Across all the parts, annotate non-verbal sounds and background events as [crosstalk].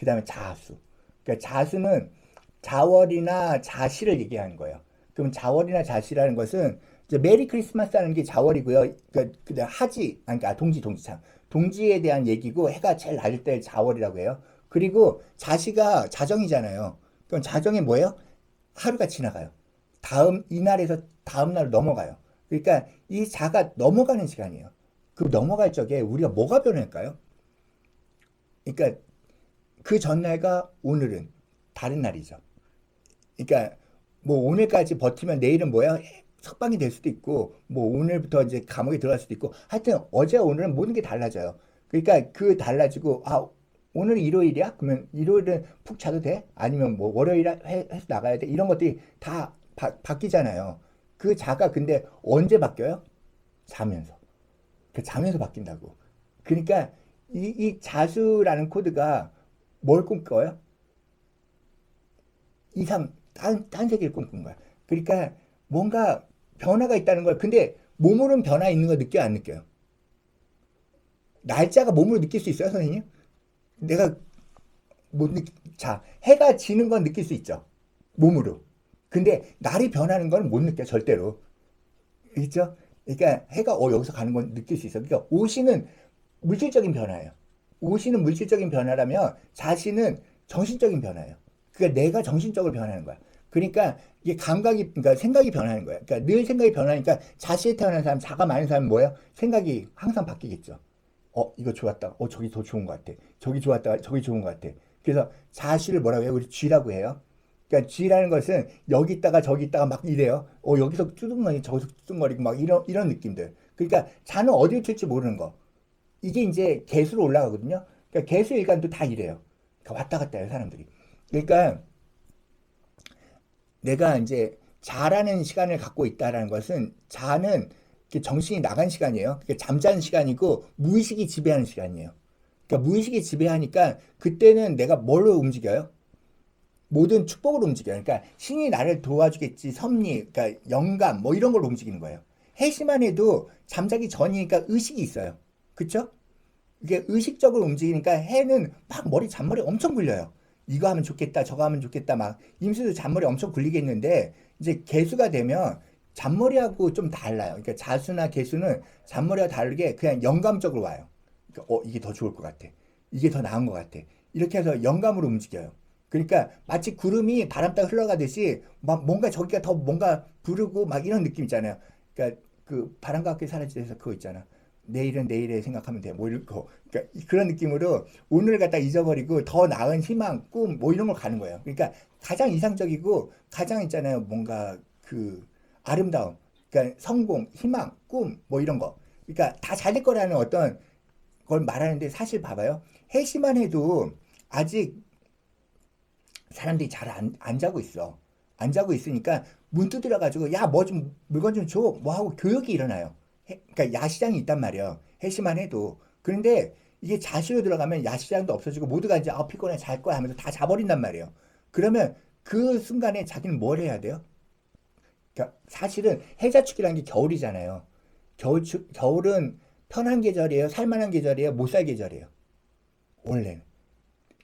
그 다음에 자수. 그러니까 자수는 자월이나 자시를 얘기하는 거예요. 그럼 자월이나 자시라는 것은 메리 크리스마스 하는 게 자월이고요. 그러니까 그다음 하지, 그러니까 동지, 동지참. 동지에 대한 얘기고 해가 제일 낮을 때 자월이라고 해요. 그리고 자시가 자정이잖아요. 그럼 자정이 뭐예요? 하루가 지나가요. 다음 이날에서 다음 날 넘어가요. 그러니까 이 자가 넘어가는 시간이에요. 그 넘어갈 적에 우리가 뭐가 변할까요? 그러니까 그 전날과 오늘은 다른 날이죠. 그러니까 뭐 오늘까지 버티면 내일은 뭐야? 석방이 될 수도 있고 뭐 오늘부터 이제 감옥에 들어갈 수도 있고 하여튼 어제 오늘은 모든 게 달라져요. 그러니까 그 달라지고 아 오늘 일요일이야? 그러면 일요일은 푹 자도 돼? 아니면 뭐 월요일에 해- 해서 나가야 돼? 이런 것들이 다 바, 바뀌잖아요. 그 자가 근데 언제 바뀌어요? 자면서. 그 자면서 바뀐다고. 그러니까 이, 이 자수라는 코드가 뭘 꿈꿔요? 이상 딴, 딴 세계를 꿈꾼 거야. 그러니까 뭔가 변화가 있다는 걸 근데 몸으로는 변화 있는 거 느껴요 안 느껴요? 날짜가 몸으로 느낄 수 있어요 선생님? 내가 못 느끼 자 해가 지는 건 느낄 수 있죠 몸으로 근데 날이 변하는 건 못 느껴 절대로 있죠? 그러니까 해가 어 여기서 가는 건 느낄 수 있어 그러니까 오시는 물질적인 변화예요 오시는 물질적인 변화라면 자신은 정신적인 변화예요 그러니까 내가 정신적으로 변하는 거야 그러니까 이게 감각이 그러니까 생각이 변하는 거야 그러니까 늘 생각이 변하니까 자시에 태어난 사람 자가 많은 사람은 뭐예요? 생각이 항상 바뀌겠죠 어, 이거 좋았다. 어, 저기 더 좋은 것 같아. 저기 좋았다. 저기 좋은 것 같아. 그래서 자시를 뭐라고 해요? 우리 쥐라고 해요. 그러니까 쥐라는 것은 여기 있다가 저기 있다가 막 이래요. 어, 여기서 쭈둥거리고 저기서 쭈둥거리고 막 이런, 이런 느낌들. 그러니까 자는 어디를 튈지 모르는 거. 이게 이제 개수로 올라가거든요. 그러니까 개수 일관도 다 이래요. 그러니까 왔다 갔다 해요, 사람들이. 그러니까 내가 이제 자라는 시간을 갖고 있다라는 것은 자는 정신이 나간 시간이에요. 그게 잠자는 시간이고 무의식이 지배하는 시간이에요. 그러니까 무의식이 지배하니까 그때는 내가 뭘로 움직여요? 모든 축복으로 움직여요. 그러니까 신이 나를 도와주겠지, 섭리, 그러니까 영감 뭐 이런 걸로 움직이는 거예요. 해시만 해도 잠자기 전이니까 의식이 있어요. 그쵸? 이게 의식적으로 움직이니까 해는 막 머리 잔머리 엄청 굴려요. 이거 하면 좋겠다, 저거 하면 좋겠다, 막 임수도 잔머리 엄청 굴리겠는데 이제 개수가 되면 잔머리하고 좀 달라요. 그러니까 자수나 개수는 잔머리와 다르게 그냥 영감적으로 와요. 그러니까 어 이게 더 좋을 것 같아. 이게 더 나은 것 같아. 이렇게 해서 영감으로 움직여요. 그러니까 마치 구름이 바람 따라 흘러가듯이 막 뭔가 저기가 더 뭔가 부르고 막 이런 느낌 있잖아요. 그러니까 그 바람과 함께 사라지면서 그거 있잖아. 내일은 내일에 생각하면 돼. 뭐 이런 거. 그러니까 그런 느낌으로 오늘을 갖다 잊어버리고 더 나은 희망, 꿈 뭐 이런 걸 가는 거예요. 그러니까 가장 이상적이고 가장 있잖아요. 뭔가 그 아름다움, 그러니까 성공, 희망, 꿈 뭐 이런 거. 그러니까 다 잘 될 거라는 어떤 걸 말하는데 사실 봐봐요. 해시만 해도 아직 사람들이 잘안 안 자고 있어. 안 자고 있으니까 문 두드려 가지고 야 뭐 좀 물건 좀 줘. 뭐 하고 교육이 일어나요. 해- 그러니까 야시장이 있단 말이야. 해시만 해도. 그런데 이게 자시로 들어가면 야시장도 없어지고 모두가 이제 아 피곤해 잘 거야 하면서 다 자버린단 말이에요. 그러면 그 순간에 자기는 뭘 해야 돼요? 그러니까 사실은 해자축이라는 게 겨울이잖아요. 겨울 겨울은 편한 계절이에요. 살만한 계절이에요. 못 살 계절이에요. 원래는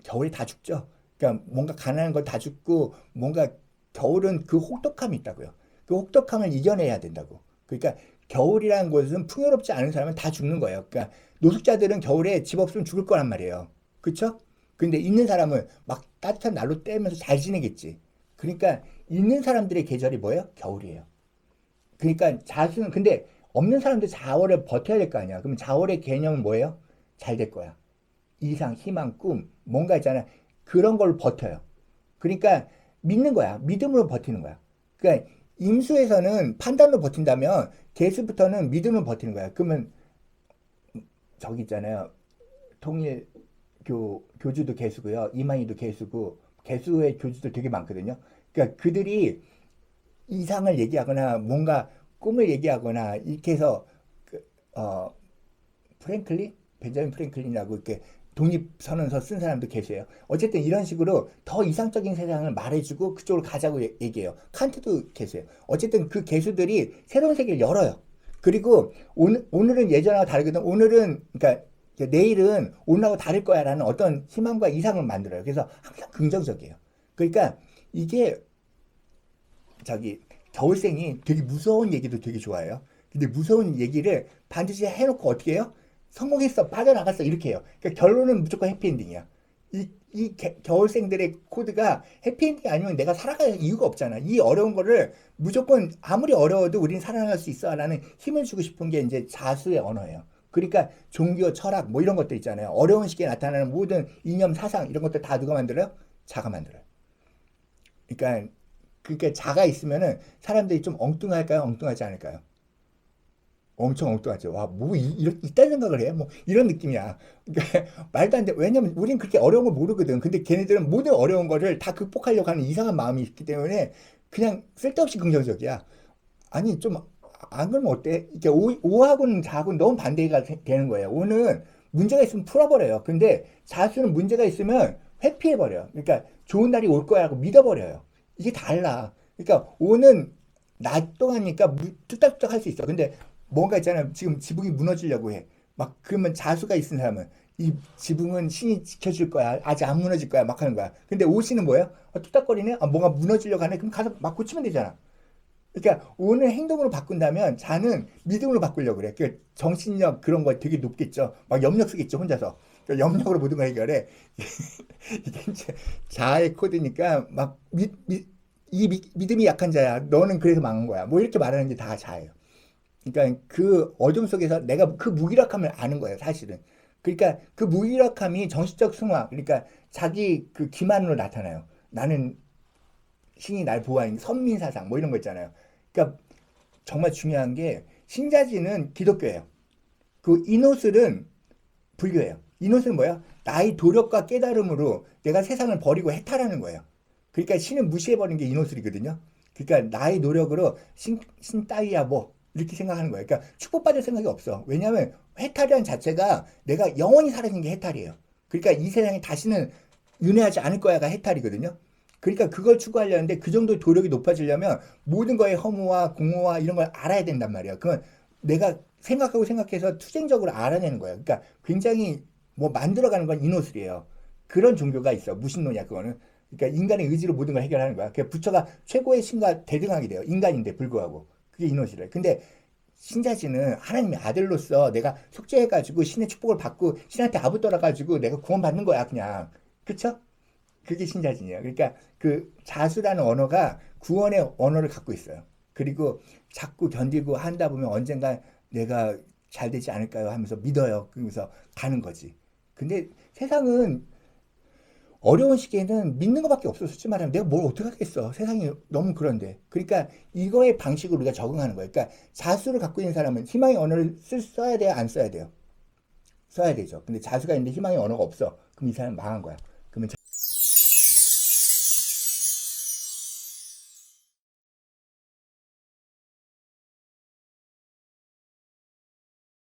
겨울이 다 죽죠. 그러니까 뭔가 가난한 걸 다 죽고 뭔가 겨울은 그 혹독함이 있다고요. 그 혹독함을 이겨내야 된다고. 그러니까 겨울이라는 것은 풍요롭지 않은 사람은 다 죽는 거예요. 그러니까 노숙자들은 겨울에 집 없으면 죽을 거란 말이에요. 그렇죠? 근데 있는 사람은 막 따뜻한 난로 떼면서 잘 지내겠지. 그러니까 있는 사람들의 계절이 뭐예요? 겨울이에요. 그러니까 자수는 근데 없는 사람들 자월을 버텨야 될 거 아니야. 그럼 자월의 개념은 뭐예요? 잘 될 거야. 이상, 희망, 꿈, 뭔가 있잖아. 그런 걸 버텨요. 그러니까 믿는 거야. 믿음으로 버티는 거야. 그러니까 임수에서는 판단으로 버틴다면 개수부터는 믿음으로 버티는 거야. 그러면 저기 있잖아요. 통일 교 교주도 개수고요. 이만희도 개수고 개수의 교주들 되게 많거든요. 그러니까 그들이 이상을 얘기하거나 뭔가 꿈을 얘기하거나 이렇게 해서 그, 어 프랭클린 벤자민 프랭클린이라고 이렇게 독립선언서 쓴 사람도 계세요. 어쨌든 이런 식으로 더 이상적인 세상을 말해주고 그쪽으로 가자고 얘- 얘기해요. 칸트도 계세요. 어쨌든 그 개수들이 새로운 세계를 열어요. 그리고 오늘, 오늘은 예전하고 다르거든. 오늘은, 그러니까 내일은 오늘하고 다를 거야 라는 어떤 희망과 이상을 만들어요. 그래서 항상 긍정적이에요. 그러니까 이게 저기 겨울생이 되게 무서운 얘기도 되게 좋아해요. 근데 무서운 얘기를 반드시 해놓고 어떻게 해요? 성공했어, 빠져나갔어 이렇게 해요. 그러니까 결론은 무조건 해피엔딩이야. 이, 이 개- 겨울생들의 코드가 해피엔딩 아니면 내가 살아갈 이유가 없잖아. 이 어려운 거를 무조건 아무리 어려워도 우린 살아나갈 수 있어 라는 힘을 주고 싶은 게 이제 자수의 언어예요. 그러니까 종교, 철학 뭐 이런 것들 있잖아요. 어려운 시기에 나타나는 모든 이념, 사상 이런 것들 다 누가 만들어요? 자가 만들어요. 그러니까 그러니까 자가 있으면은 사람들이 좀 엉뚱할까요? 엉뚱하지 않을까요? 엄청 엉뚱하죠. 와, 뭐, 이, 이딴 생각을 해? 뭐, 이런 느낌이야. 그러니까, [laughs] 말도 안 돼. 왜냐면, 우린 그렇게 어려운 걸 모르거든. 근데 걔네들은 모든 어려운 거를 다 극복하려고 하는 이상한 마음이 있기 때문에, 그냥 쓸데없이 긍정적이야. 아니, 좀, 안 그러면 어때? 이렇게 오, 오하고는 자하고는 너무 반대가 되- 되는 거예요. 오는 문제가 있으면 풀어버려요. 근데 자수는 문제가 있으면 회피해버려요. 그러니까, 좋은 날이 올 거야 하고 믿어버려요. 이게 달라. 그러니까, 오는 낮 동안이니까 무- 뚝딱뚝딱 할 수 있어. 근데 뭔가 있잖아요. 지금 지붕이 무너지려고 해. 막 그러면 자수가 있는 사람은 이 지붕은 신이 지켜줄 거야. 아직 안 무너질 거야. 막 하는 거야. 근데 오씨는 뭐예요? 아, 뚝딱거리네. 아, 뭔가 무너지려고 하네. 그럼 가서 막 고치면 되잖아. 그러니까 오늘 행동으로 바꾼다면 자는 믿음으로 바꾸려고 그래. 그 정신력 그런 거 되게 높겠죠. 막 염력 쓰겠죠 혼자서. 그 염력으로 모든 걸 해결해. [laughs] 이게 이제 자아의 코드니까 막 믿, 믿, 이 믿- 믿음이 약한 자야. 너는 그래서 망한 거야. 뭐 이렇게 말하는 게 다 자예요. 그러니까 그 어둠 속에서 내가 그 무기력함을 아는 거예요, 사실은. 그러니까 그 무기력함이 정신적 승화, 그러니까 자기 그 기만으로 나타나요. 나는 신이 날 보호하는 선민 사상 뭐 이런 거 있잖아요. 그러니까 정말 중요한 게 신자지는 기독교예요. 그 이노슬은 불교예요. 이노슬은 뭐야? 나의 노력과 깨달음으로 내가 세상을 버리고 해탈하는 거예요. 그러니까 신을 무시해버리는 게 이노슬이거든요. 그러니까 나의 노력으로 신, 신 따위야 뭐 이렇게 생각하는 거예요. 그러니까 축복받을 생각이 없어. 왜냐하면 해탈이라는 자체가 내가 영원히 사라진 게 해탈이에요. 그러니까 이 세상에 다시는 윤회하지 않을 거야가 해탈이거든요. 그러니까 그걸 추구하려는데 그 정도 도력이 높아지려면 모든 거의 허무와 공허와 이런 걸 알아야 된단 말이에요. 그건 내가 생각하고 생각해서 투쟁적으로 알아내는 거예요. 그러니까 굉장히 뭐 만들어가는 건 이노슬이에요. 그런 종교가 있어. 무신론이야 그거는. 그러니까 인간의 의지로 모든 걸 해결하는 거야. 그 부처가 최고의 신과 대등하게 돼요. 인간인데 불구하고. 그게 이노슬이에요. 근데 신자지는 하나님의 아들로서 내가 속죄해가지고 신의 축복을 받고 신한테 아부 떨어가지고 내가 구원받는 거야 그냥. 그쵸? 그게 신자진이에요. 그러니까 그 자수라는 언어가 구원의 언어를 갖고 있어요. 그리고 자꾸 견디고 한다 보면 언젠가 내가 잘 되지 않을까요 하면서 믿어요. 그러면서 가는 거지. 근데 세상은 어려운 시기에는 믿는 것밖에 없어. 솔직히 말하면 내가 뭘 어떻게 하겠어. 세상이 너무 그런데. 그러니까 이거의 방식으로 우리가 적응하는 거예요. 그러니까 자수를 갖고 있는 사람은 희망의 언어를 쓸, 써야 돼요? 안 써야 돼요? 써야 되죠. 근데 자수가 있는데 희망의 언어가 없어. 그럼 이 사람 망한 거야.